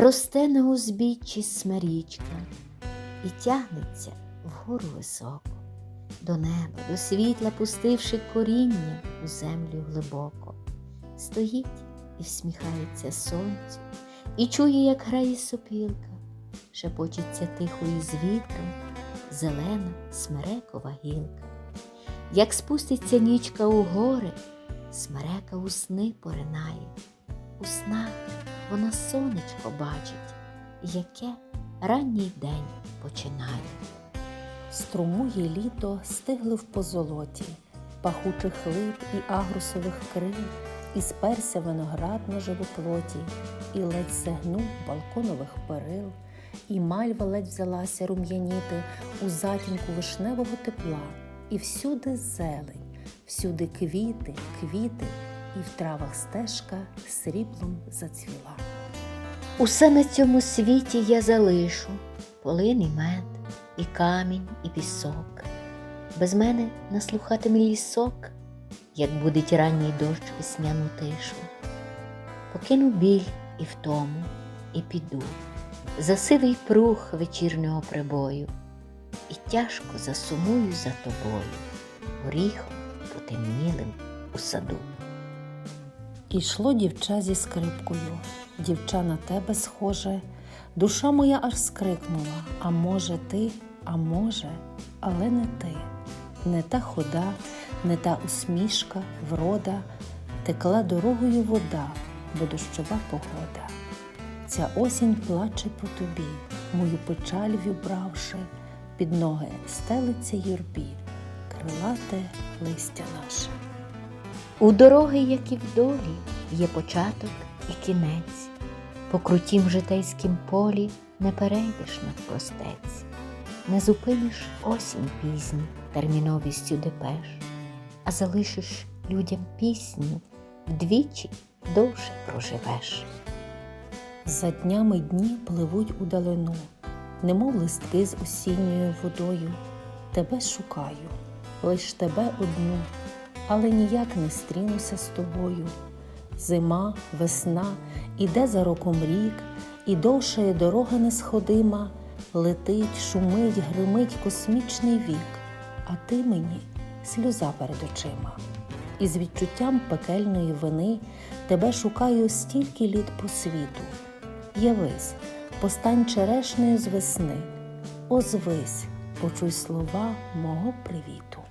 Росте на узбіччі смирічка і тягнеться вгору високо, до неба, до світла пустивши коріння у землю глибоко. Стоїть і всміхається сонцю, і чує, як грає сопілка, шепочеться тихо із вітром зелена смерекова гілка. Як спуститься нічка у гори, смерека у сни поринає. У снах вона сонечко бачить, яке ранній день починає. Струмує літо стигли в позолоті, пахучих лип і агрусових крил, і сперся виноград на живоплоті, і ледь сегнув балконових перил, і мальва ледь взялася рум'яніти у затінку вишневого тепла, і всюди зелень, всюди квіти, квіти, і в травах стежка сріблом зацвіла. Усе на цьому світі я залишу полин і мед, і камінь, і пісок. Без мене наслухатиме лісок, як будить ранній дощ весняну тишу. Покину біль і втому, і піду за сивий прух вечірнього прибою, і тяжко засумую за тобою, горіхом потемнілим у саду. Ішло дівча зі скрипкою, дівча на тебе схоже, душа моя аж скрикнула, а може ти, а може, але не ти, не та хода, не та усмішка, врода, текла дорогою вода, бо дощова погода. Ця осінь плаче по тобі, мою печаль вібравши, під ноги стелиться юрбі, крилате листя наше. У дороги, як і в долі, є початок і кінець. По крутім житейськім полі не перейдеш навпростець, не зупиниш осінь пізню терміновістю депеш, а залишиш людям пісню, вдвічі довше проживеш. За днями дні пливуть у далину, немов листки з осінньою водою. Тебе шукаю, лиш тебе одну, але ніяк не стрінуся з тобою. Зима, весна, іде за роком рік, і довшає дорога несходима, летить, шумить, гримить космічний вік, а ти мені сльоза перед очима. І з відчуттям пекельної вини тебе шукаю стільки літ по світу. Явись, постань черешнею з весни, озвись, почуй слова мого привіту.